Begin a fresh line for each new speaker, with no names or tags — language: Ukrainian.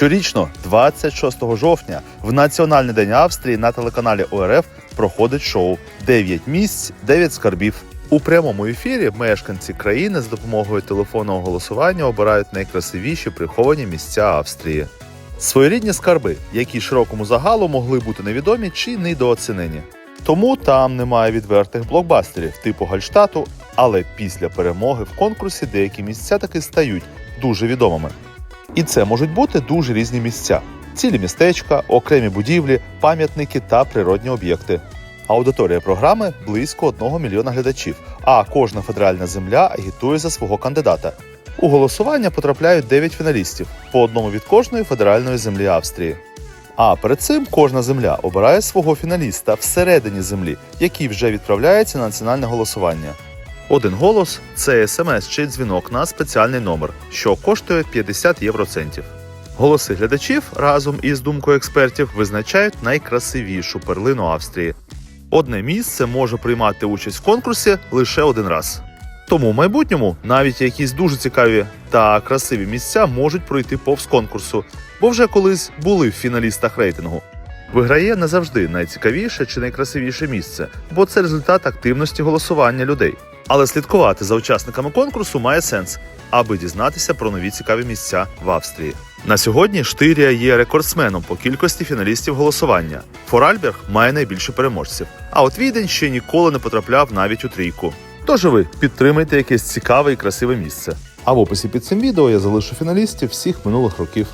Щорічно, 26 жовтня, в Національний день Австрії на телеканалі ОРФ проходить шоу «9 місць, 9 скарбів. У прямому ефірі мешканці країни з допомогою телефонного голосування обирають найкрасивіші приховані місця Австрії. Своєрідні скарби, які широкому загалу могли бути невідомі чи недооцінені. Тому там немає відвертих блокбастерів типу Гальштату, але після перемоги в конкурсі деякі місця таки стають дуже відомими. І це можуть бути дуже різні місця: цілі містечка, окремі будівлі, пам'ятники та природні об'єкти. Аудиторія програми близько 1 мільйона глядачів, а кожна федеральна земля агітує за свого кандидата. У голосування потрапляють 9 фіналістів по одному від кожної федеральної землі Австрії. А перед цим кожна земля обирає свого фіналіста всередині землі, який вже відправляється на національне голосування. Один голос це смс чи дзвінок на спеціальний номер, що коштує 50 євроцентів. Голоси глядачів разом із думкою експертів визначають найкрасивішу перлину Австрії. Одне місце може приймати участь в конкурсі лише один раз. Тому в майбутньому навіть якісь дуже цікаві та красиві місця можуть пройти повз конкурсу, бо вже колись були в фіналістах рейтингу. Виграє не завжди найцікавіше чи найкрасивіше місце, бо це результат активності голосування людей. Але слідкувати за учасниками конкурсу має сенс, аби дізнатися про нові цікаві місця в Австрії. На сьогодні Штирія є рекордсменом по кількості фіналістів голосування. Форальберг має найбільше переможців, а от Відень ще ніколи не потрапляв навіть у трійку. Тож ви підтримайте якесь цікаве і красиве місце. А в описі під цим відео я залишу фіналістів всіх минулих років.